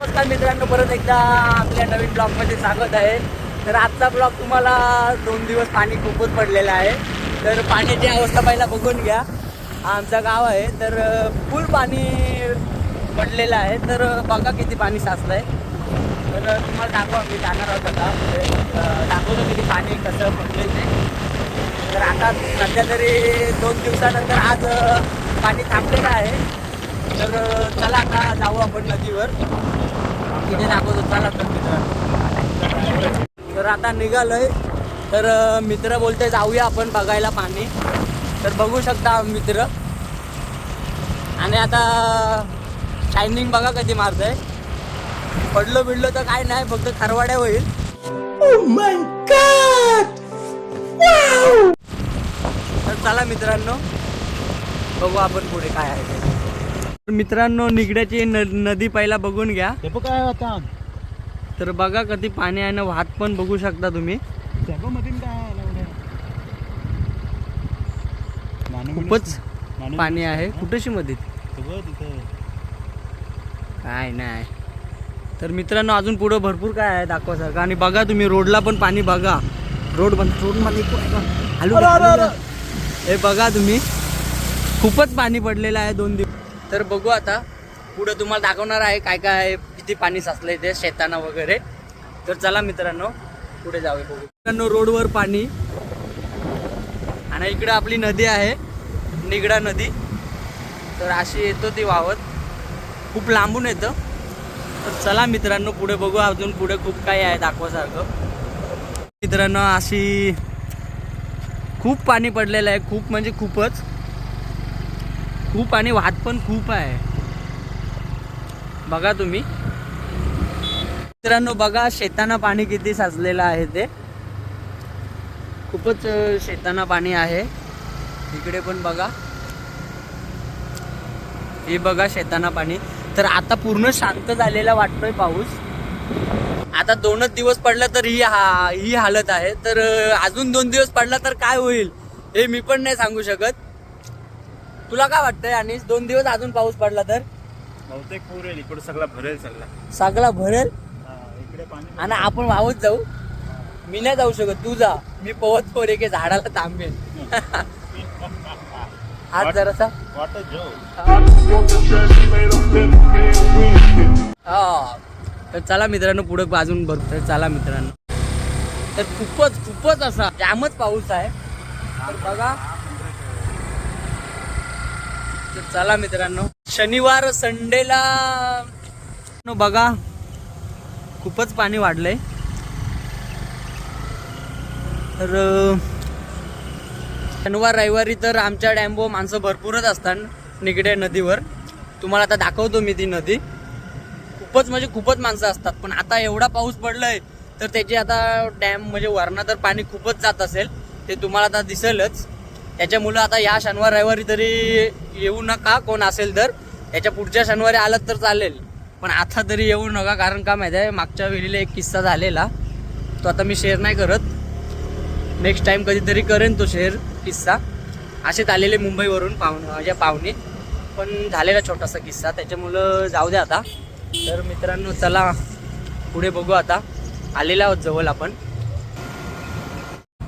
नमस्कार मित्रांनो परत एकदा आपल्या नवीन ब्लॉगमध्ये स्वागत आहे. तर आजचा ब्लॉग तुम्हाला दोन दिवस पाणी खूपच पडलेलं आहे. तर पाण्याची अवस्था पहिला बघून घ्या. आमचं गाव आहे तर फुल पाणी पडलेलं आहे. तर बघा किती पाणी साचलं आहे तर तुम्हाला दाखवा मी जाणार आहोत आता. म्हणजे, दाखवतो किती पाणी कसं पडलेलं आहे तर आता सध्या तरी दोन दिवसानंतर आज पाणी थांबलेलं आहे. तर चला आता जाऊ आपण नदीवर. तिथे दाखवतो चला तर मित्रांनो. तर आता निघालोय. तर मित्र बोलते जाऊया आपण बघायला पाणी. तर बघू शकता मित्र. आणि आता शायनिंग बघा कधी मारतंय. पडलो बिडलो तर काय नाही फक्त खरवाड्या होईल. तर चला मित्रांनो बघू आपण पुढे काय आहे मित्रांनो निगड्याची न नदी पहिला बघून घ्या. हे बघ काय आता. तर बघा कधी पाणी आहे ना वाहत पण बघू शकता तुम्ही. मध्ये काय खूपच पाणी आहे. कुठेशी मध्ये काय नाही. तर मित्रांनो अजून पुढं भरपूर काय आहे दाखवासारखं. आणि बघा तुम्ही रोडला पण पाणी बघा. रोड बंद रोडमध्ये हॅलो हे बघा तुम्ही. खूपच पाणी पडलेलं आहे दोन दिवस. तर बघू आता. पुढं तुम्हाला दाखवणार आहे काय काय आहे, किती पाणी साचलंय ते शेताना वगैरे. तर चला मित्रांनो पुढे जाऊया बघू. मित्रांनो रोडवर पाणी. आणि इकडं आपली नदी आहे निगडा नदी. तर अशी येतो ती वाहत खूप लांबून येतं. तर चला मित्रांनो पुढे बघू अजून पुढे खूप काही आहे दाखवासारखं. मित्रांनो अशी खूप पाणी पडलेलं आहे. खूप म्हणजे खूपच. खूप आणि वाद पण खूप आहे. बघा तुम्ही. मित्रांनो बघा शेताना पाणी किती साचलेलं आहे ते. खूपच शेतांना शेताना पाणी आहे. इकडे पण बघा. हे बघा शेताना पाणी. तर आता पूर्ण शांत झालेला वाटतोय पाऊस. आता दोनच दिवस पडला तर ही हा ही हालत आहे. तर अजून दोन दिवस पडला तर काय होईल हे मी पण नाही सांगू शकत. तुला काय वाटतंय आणि दोन दिवस अजून पाऊस पडला तर? बहुतेक पूर येईल इकडे सगळा भरेल सगळा. सगळा भरेल? हा, इकडे पाणी आणि आपण वाहत जाऊ? मी नाही जाऊ शकत तू जा. मी पवत पोरे की झाडाला थांबेल आज जरासा. वाटत जाऊ हा. तर चला मित्रांनो पुढे बाजून भरतो तर चला मित्रांनो. तर खूपच खूपच असा जामच पाऊस आहे. तर बघा तर चला मित्रांनो शनिवार संडेला बघा खूपच पाणी वाढलंय. तर शनिवार रविवारी तर आमच्या डॅम्बो माणसं भरपूरच असतात निगडे नदीवर. तुम्हाला आता दाखवतो मी ती नदी. खूपच म्हणजे खूपच माणसं असतात पण आता एवढा पाऊस पडलाय तर त्याची आता डॅम म्हणजे वरणा तर पाणी खूपच जात असेल ते तुम्हाला आता दिसेलच. त्याच्यामुळं आता या शनिवार रविवारी तरी येऊ नका कोण असेल तर. त्याच्या पुढच्या शनिवारी आलं तर चालेल. पण आता तरी येऊ नका कारण का माहिती आहे मागच्या वेळीला एक किस्सा झालेला. तो आता मी शेअर नाही करत. नेक्स्ट टाईम कधीतरी करेन तो शेअर किस्सा. असेच आलेले मुंबईवरून पाहुण माझ्या पाहुणे. पण झालेला छोटासा किस्सा त्याच्यामुळं जाऊ द्या आता. तर मित्रांनो चला पुढे बघू आता. आलेला आहोत जवळ आपण.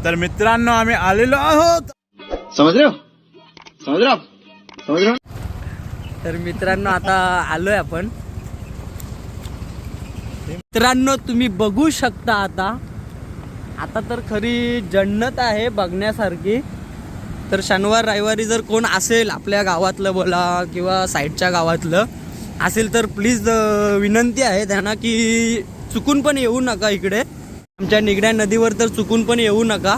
तर मित्रांनो आम्ही आलेलो आहोत. समज रे समज समझ तर मित्रांनो आता आलोय आपण. मित्रांनो तुम्ही बघू शकता आता. आता तर खरी जन्नत आहे बघण्यासारखी. तर शनिवार रविवारी जर कोण असेल आपल्या गावातलं बोला किंवा साईडच्या गावातलं असेल तर प्लीज विनंती आहे त्यांना की चुकून पण येऊ नका इकडे. आमच्या निगड्या नदीवर तर चुकून पण येऊ नका.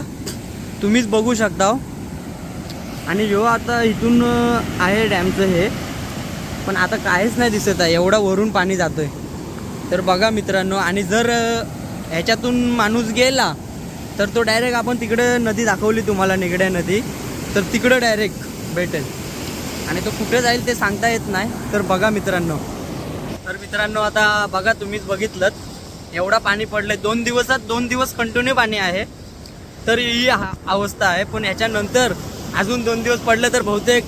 तुम्हीच बघू शकता हो. आणि जेव्हा आता इथून आहे डॅमचं हे. पण आता काहीच नाही दिसत आहे. एवढा वरून पाणी जातोय. तर बघा मित्रांनो आणि जर ह्याच्यातून माणूस गेला तर तो डायरेक्ट आपण तिकडे नदी दाखवली तुम्हाला निगड्या नदी. तर तिकडं डायरेक्ट भेटेल. आणि तो कुठे जाईल ते सांगता येत नाही. तर बघा मित्रांनो. तर मित्रांनो आता बघा तुम्हीच बघितलं एवढा पाणी पडलंय. दोन दिवसात दोन दिवस कंटिन्यू पाणी आहे. तर ही हा- अवस्था आहे. पण ह्याच्यानंतर अजून दोन दिवस पडलं तर बहुतेक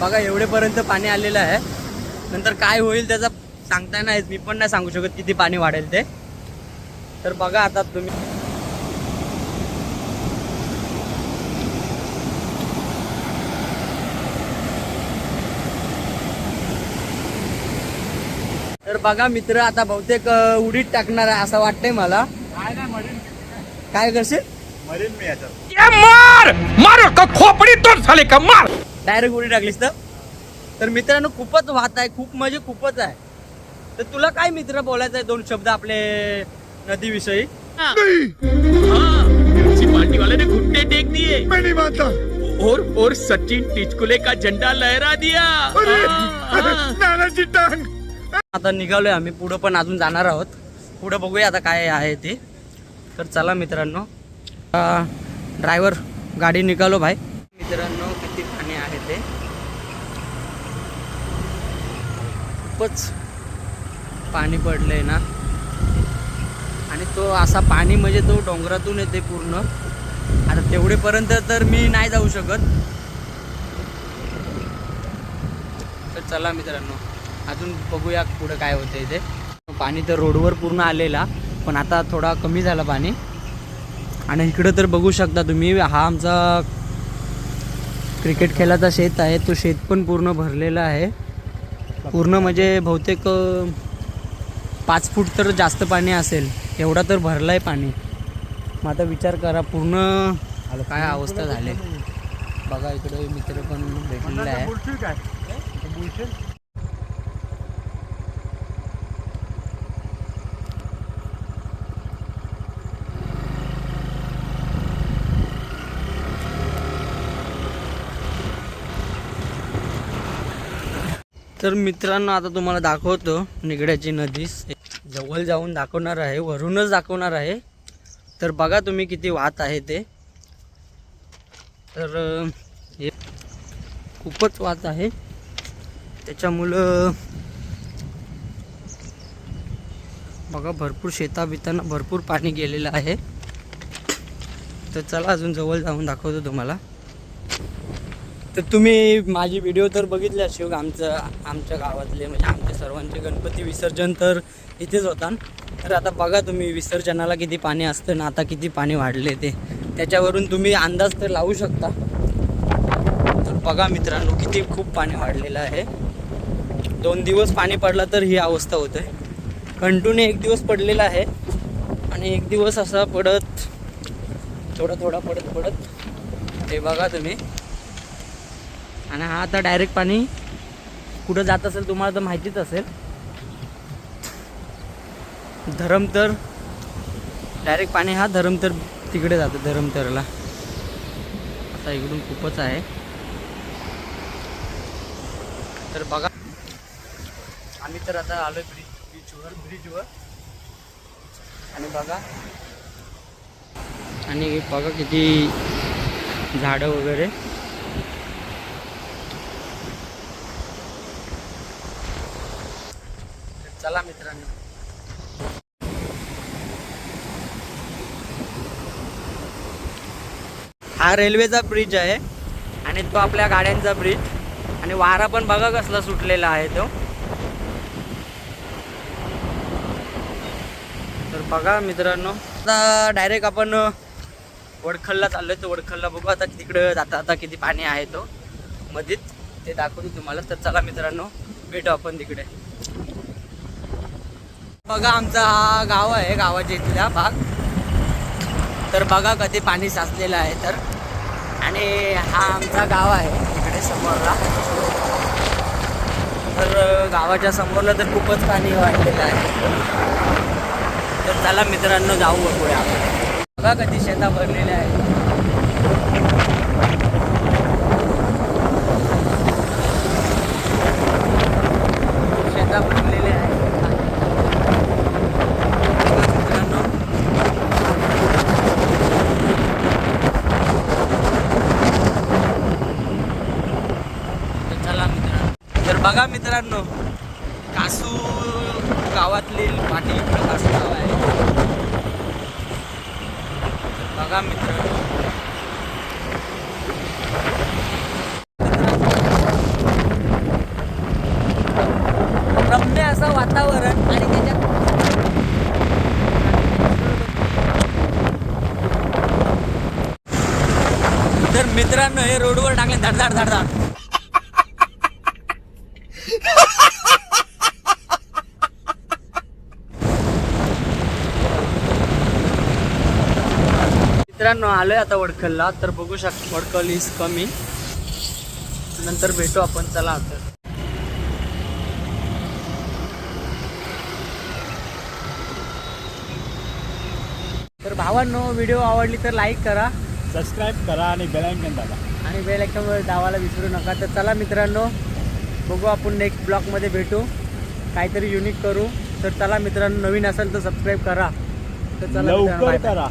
बघा एवढेपर्यंत पाणी आलेलं आहे. नंतर काय होईल त्याचा सांगता नाही मी पण नाही सांगू शकत किती पाणी वाढेल ते. तर बघा आता तुम्ही. तर बघा मित्र आता बहुतेक उडीत टाकणार आहे असं वाटतंय मला. काय करशील? मरीन मी याच्यात. मार! मारो का खोपड़ी तोड़ साले का? मार! डायरेक्ट उडी टाकलीस तर? तर मित्रांनो खूपच वाहत आहे खूप म्हणजे खूपच आहे. तर तुला काय मित्र बोलायचं आहे? दोन शब्द आपले नदीविषयी. पार्टी वाले ने घुटने टेक दिए मैं नहीं मानता. और और सचिन टिचकुले का झंडा लहरा दिया. आता निघालोय आम्ही पुढं पण अजून जाणार आहोत. पुढं बघूया आता काय आहे ते. तर चला मित्रांनो. ड्रायव्हर गाडी निघालो भाई. मित्रांनो किती पाणी आहे ते? खूपच पाणी पडलंय ना. आणि तो असा पाणी म्हणजे तो डोंगरातून येते पूर्ण. आता तेवढेपर्यंत तर मी नाही जाऊ शकत. तर चला मित्रांनो अजून बघूया पुढं काय होतं इथे पाणी तर रोडवर पूर्ण आलेला पण आता थोडा कमी झाला पाणी. आणि इकडं तर बघू शकता तुम्ही हा आमचा क्रिकेट खेळाचा शेत आहे. तो शेत पण पूर्ण भरलेला आहे. पूर्ण म्हणजे बहुतेक पाच फूट तर जास्त पाणी असेल. एवढा तर भरलं आहे पाणी. मग आता विचार करा पूर्ण काय अवस्था झाली? बघा इकडे मित्र पण भेटलेले आहे. तर मित्रांनो आता तुम्हाला दाखवतो निगड्याची नदी. जवळ जाऊन दाखवणार आहे वरूनच दाखवणार आहे. तर बघा तुम्ही किती वाहत आहे ते. तर हे खूपच वाहत आहे. त्याच्यामुळं बघा भरपूर शेता बितांना भरपूर पाणी गेलेलं आहे. तर चला अजून जवळ जाऊन दाखवतो तुम्हाला. तर तुम्ही माझी व्हिडिओ तर बघितले असेल आमचं आमच्या गावातले म्हणजे आमच्या सर्वांचे गणपती विसर्जन तर इथेच होता. तर आता बघा तुम्ही विसर्जनाला किती पाणी असतं ना आता किती पाणी वाढले ते. त्याच्यावरून तुम्ही अंदाज तर लावू शकता. तर बघा मित्रांनो किती खूप पाणी वाढलेलं आहे. दोन दिवस पाणी पडला तर ही अवस्था होते. कंटिन्यू एक दिवस पडलेला आहे. आणि एक दिवस असा पडत थोडा थोडा पडत पडत. हे बघा तुम्ही. आणि हा आता डायरेक्ट पाणी कुठं जात असेल तुम्हाला तर माहितीच असेल. धरमतर डायरेक्ट पाणी हा धरमतर तिकडे जातं धरमतरला. आता इकडून खूपच आहे. तर बघा आम्ही तर आता आलोय ब्रिज बीचवर ब्रिजवर आणि बघा आणि बघा किती झाडं वगैरे. चला मित्रांनो. हा रेल्वेचा ब्रिज आहे आणि तो आपल्या गाड्यांचा ब्रिज. आणि वारा पण बघा कसला सुटलेला आहे तो. तर बघा मित्रांनो आता डायरेक्ट आपण वडखलला चाललोय. तो वडखलला बघू आता तिकडं जाता आता किती पाणी आहे तो. मधीत ते दाखवतो तुम्हाला. तर चला मित्रांनो भेटू आपण तिकडे. बघा आमचा हा गाव आहे गावाच्या इथला भाग. तर बघा कधी पाणी साचलेलं आहे तर. आणि हा आमचा गाव आहे इकडे समोरला. तर गावाच्या समोरला तर खूपच पाणी वाढलेलं आहे. तर चला मित्रांनो जाऊ बघूया आपण. बघा कधी शेता भरलेल्या आहेत शेता भरलेल्या आहेत मित्रांनो तर चला मित्रांनो तर बघा मित्रांनो कासू गावातली पाठी इकडं कासू गाव आहे. बघा मित्रांनो. रम्य असं वातावरण वातावरण आणि त्याच्यात तर मित्रांनो हे रोडवर टाकले धडधाड धडधाड मित्रांनो आलोय आता वडखलला. तर बघू शक वडखल इज कमी नंतर भेटू आपण चला तर तर भावांनो व्हिडिओ आवडली तर लाईक करा. सबस्क्राईब करा आणि बेलायकन दाबा. आणि बेल आयकॉनवर दावाला विसरू नका. तर चला मित्रांनो बघू आपण नेक्स्ट ब्लॉगमध्ये भेटू. काहीतरी युनिक करू. तर चला मित्रांनो नवीन असेल तर सबस्क्राईब करा. तर चला मित्रांनो, लवकर bye. bye. करा.